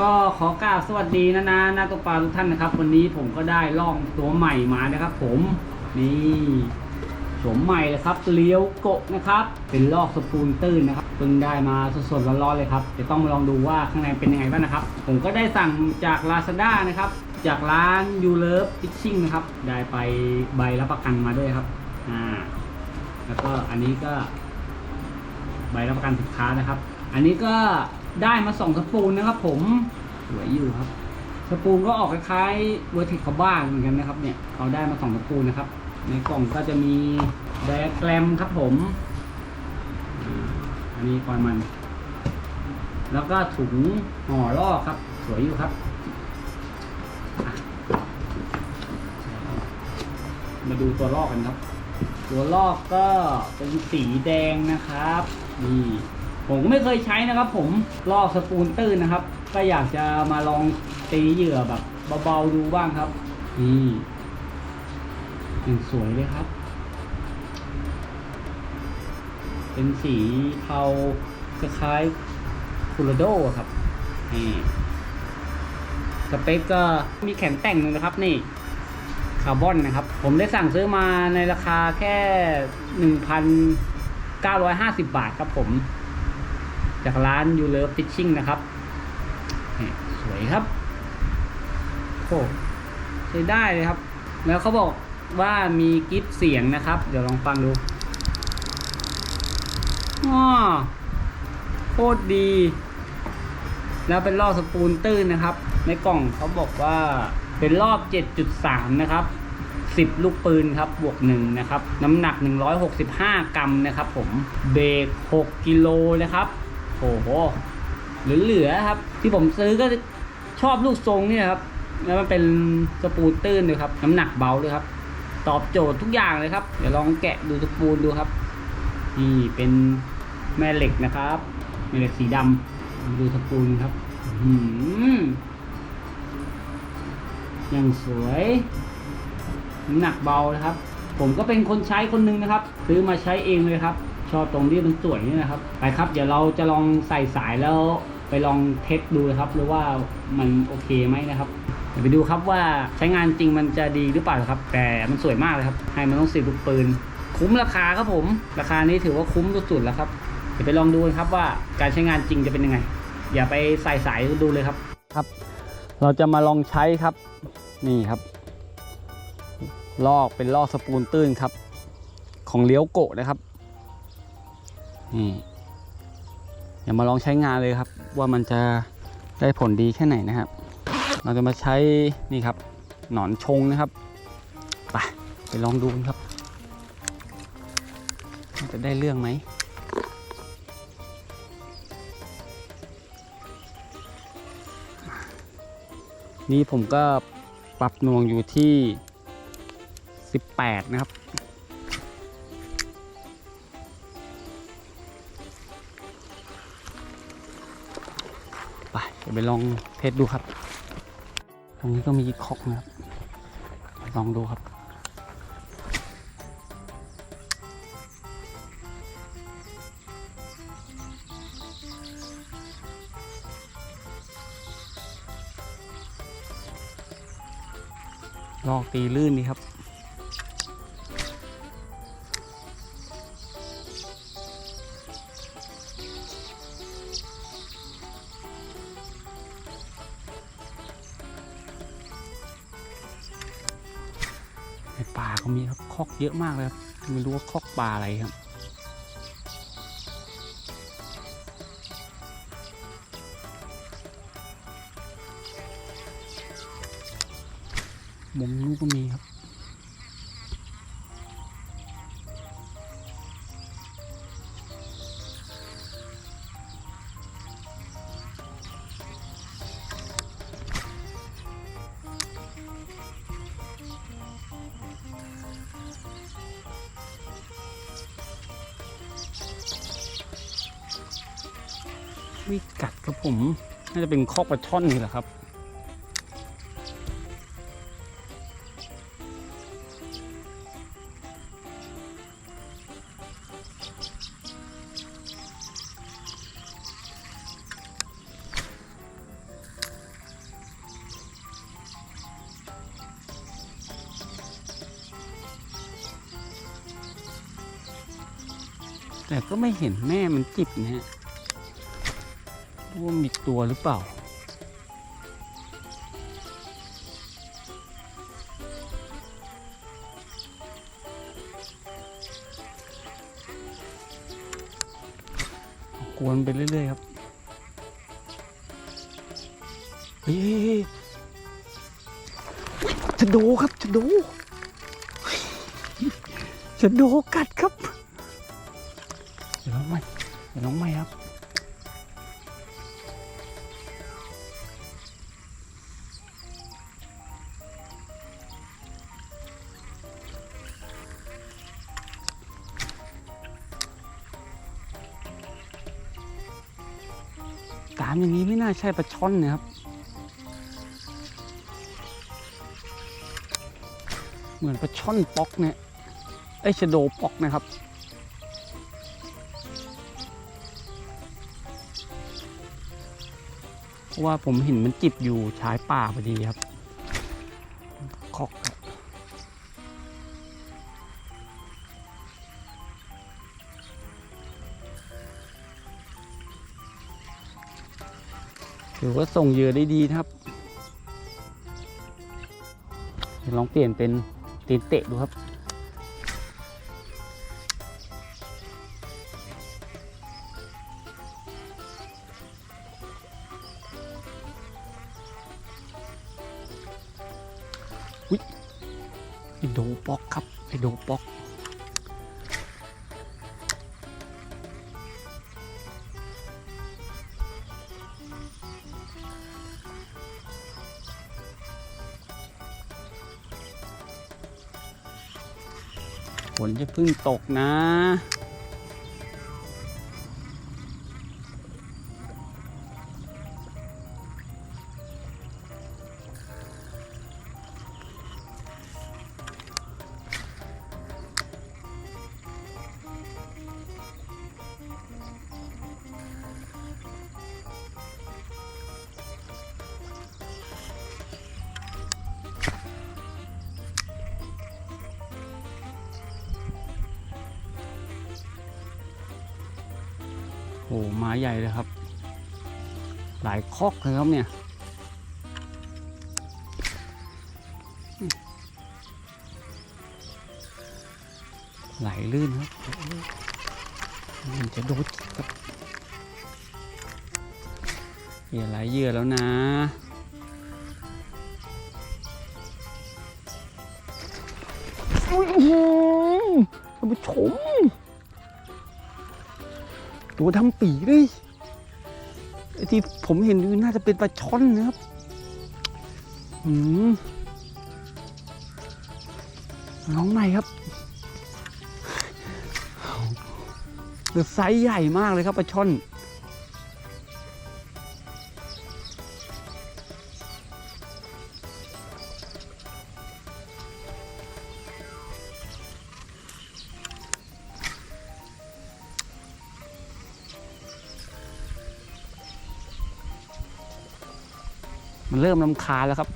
ก็ขอกราบสวัสดีนะนะนาตัวปลาทุกท่านนะครับ วันนี้ผมก็ได้ล่องตัวใหม่มานะครับ ผมนี่โฉมใหม่เลยครับเลี้ยวโกะนะครับ เป็นลอกสปูนตื้นนะครับเพิ่งได้มาสดๆร้อนๆเลยครับจะต้องมาลองดูว่าข้างในเป็นยังไงบ้างนะครับ ผมก็ได้สั่งจาก Lazada นะครับ จากร้าน You Love Fishing นะครับ ได้ไปใบรับประกันมาด้วยครับอ่าแล้วก็อันนี้ก็ใบรับประกันสินค้านะครับ อันนี้ก็ ได้มาสองสปูนนะครับผมสวยอยู่ครับ สปูนก็ออกคล้ายๆเวอร์ติคบ้างเหมือนกันนะครับ เนี่ยเขาได้มาสองสปูนนะครับ ในกล่องก็จะมีไดอะแกรมครับผม อันนี้ปล่อยมัน แล้วก็ถุงห่อลอกครับ สวยอยู่ครับมาดูตัวลอกกันครับ ตัวลอกก็เป็นสีแดงนะครับ นี่ ผมก็ไม่เคยใช้นะครับ ผมลอกสปูนตื้นนะครับ ก็อยากจะมาลองตีเหยื่อแบบเบาๆดูบ้างครับนี่อย่างสวยเลยครับ เป็นสีเทาคล้ายคูโรโดครับนี่สเปคก็มีแขนแต่งนึงนะครับนี่คาร์บอนนะครับ ผมได้สั่งซื้อมาในราคาแค่ 1,950 บาทครับผม จากร้าน You Love Fishing นะครับสวยครับโอ้ใช้ได้เลยครับ แล้วเขาบอกว่ามีกิฟต์เสียงนะครับ เดี๋ยวลองฟังดูอ้อโคตรดี แล้วเป็นรอบสปูนตื้นนะครับ ในกล่องเขาบอกว่าเป็นรอบ 7.3 นะครับ 10 ลูกปืนครับ บวก 1 นะครับ น้ำหนัก 165 กรัมนะครับผม เบรก6กิโลนะครับ โอ้โหเหลือๆครับ ที่ผมซื้อก็ชอบลูกทรงเนี่ยครับ แล้วมันเป็นสปูตื้นด้วยครับ น้ำหนักเบาด้วยครับ ตอบโจทย์ทุกอย่างเลยครับ เดี๋ยวลองแกะดูสปูนดูครับ นี่เป็นแม่เหล็กนะครับแม่เหล็กสีดำดูสปูนครับอื้อหือยังสวยน้ำหนักเบานะครับ ผมก็เป็นคนใช้คนหนึงนะครับ ซื้อมาใช้เองเลยครับ ชอบตรงที่มันสวยนี่นะครับ ไปครับ เดี๋ยวเราจะลองใส่สายแล้วไปลองเทสดูนะครับหรือว่ามันโอเคไหมนะครับเดี๋ยวไปดูครับว่าใช้งานจริงมันจะดีหรือเปล่าครับ แต่มันสวยมากเลยครับ ให้มันต้องสิบลูกปืน คุ้มราคาครับผม ราคานี้ถือว่าคุ้มสุดๆแล้วครับ เดี๋ยวไปลองดูกันครับว่าการใช้งานจริงจะเป็นยังไง อย่าไปใส่สายดูเลยครับครับ เราจะมาลองใช้ครับ นี่ครับ ลอกเป็นลอกสปูนตื้นครับ ของเลี้ยวโกะนะครับ นี่อย่ามาลองใช้งานเลยครับ ว่ามันจะได้ผลดีแค่ไหนนะครับ เราจะมาใช้นี่ครับ หนอนชงนะครับไปไปลองดูครับจะได้เรื่องไหมนี่ผมก็ปรับนวงอยู่ที่ 18 นะครับ ดี๋ยวไปลองเทสดูครับ ตรงนี้ก็มีคอกนะครับลองดูครับลอกตีลื่นดีครับ ในป่าก็มีครับคอกเยอะมากเลยครับไม่รู้ว่าคอกปลาอะไรครับ มุมนู้นก็มีครับ ผมน่าจะเป็นคอกปลาช่อนนี่แหละครับ แต่ก็ไม่เห็นแม่มันจิบนะฮะ ว่ามีตัวหรือเปล่า กวนไปเรื่อยๆครับ เฮ้ยเฮ้ยเฮ้ยชะโดครับชะโดชะโดกัดครับ เดี๋ยวน้องใหม่เดี๋ยวน้องใหม่ครับามอย่างนี้ไม่น่าใช่ปลาช่อนนะครับ เหมือนปลาช่อนป๊อกเนี่ยไอชโดป๊อกนะครับ เพราะว่าผมเห็นมันจิบอยู่ชายป่าพอดีครับ คอกครับ ถือว่าส่งเหยื่อได้ดีนะครับ ลองเปลี่ยนเป็นตีนเตะดูครับ อุ๊ยไอโดปอกครับไอโดปอก ฝนจะเพิ่งตกนะ ไม้ใหญ่เลยครับ หลายคอกเลยครับเนี่ยไหลลื่นครับมันจะโดดครับเหยื่อหลายเหยื่อแล้วนะ ตัวดำปีเลยไอ้ที่ผมเห็นดูน่าจะเป็นปลาช่อนนะครับอืมน้องใหม่ครับเดือไซส์ใหญ่มากเลยครับปลาช่อน มันเริ่มลำคาแล้วครับ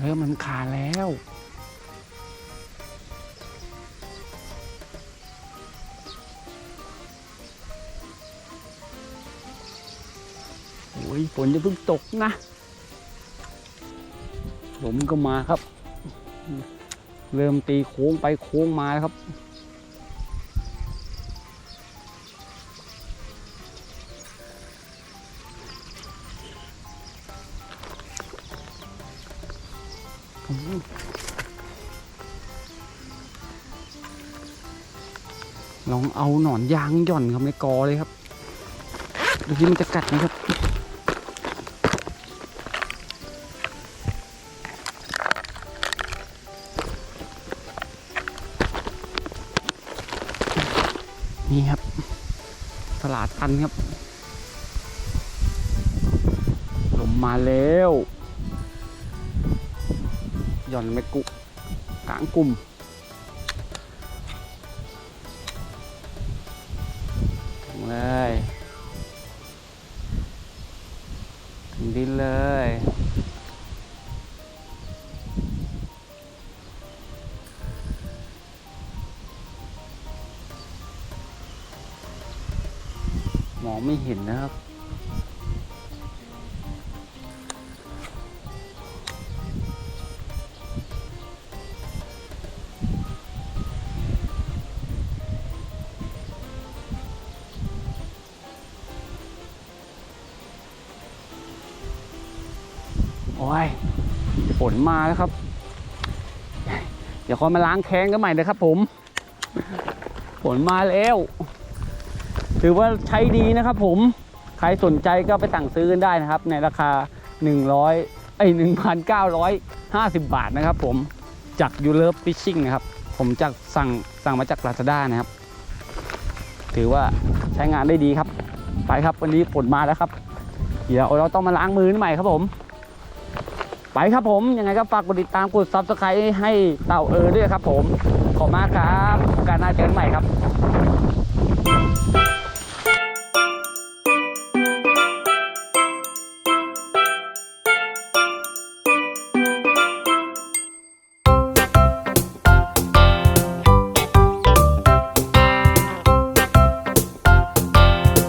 เริ่มลำคาแล้ว โอ้ยฝนจะเพิ่งตกนะลมก็มาครับ เริ่มตีโค้งไปโค้งมาครับ ลองเอาหนอนยางหย่อนครับในกอเลยครับดูที่มันจะกัดไหมครับนี่ครับสลาดตันครับ ลมมาแล้ว หย่อนไมกุกลางกลุ่มเลยถึงดินเลยมองไม่เห็นนะครับ ฝนมาแล้วครับ เดี๋ยวคอยมาล้างแค้นกันใหม่นะครับผม ฝนมาแล้ว ถือว่าใช้ดีนะครับผม ใครสนใจก็ไปสั่งซื้อกันได้นะครับ ในราคา 100ไอ้1,950 บาทนะครับผม จากยูเลิฟฟิชชิ่งนะครับ ผมจากสั่งสั่งมาจาก Lazada นะครับ ถือว่าใช้งานได้ดีครับ ไปครับวันนี้ฝนมาแล้วครับ เดี๋ยวเราต้องมาล้างมือใหม่ครับผม ไปครับผม ยังไงก็ฝากกดติดตามกดซับสไครต์ให้เต่าเออด้วยครับผม ขอบคุณมากครับ การหน้าเจอกันใหม่ครับ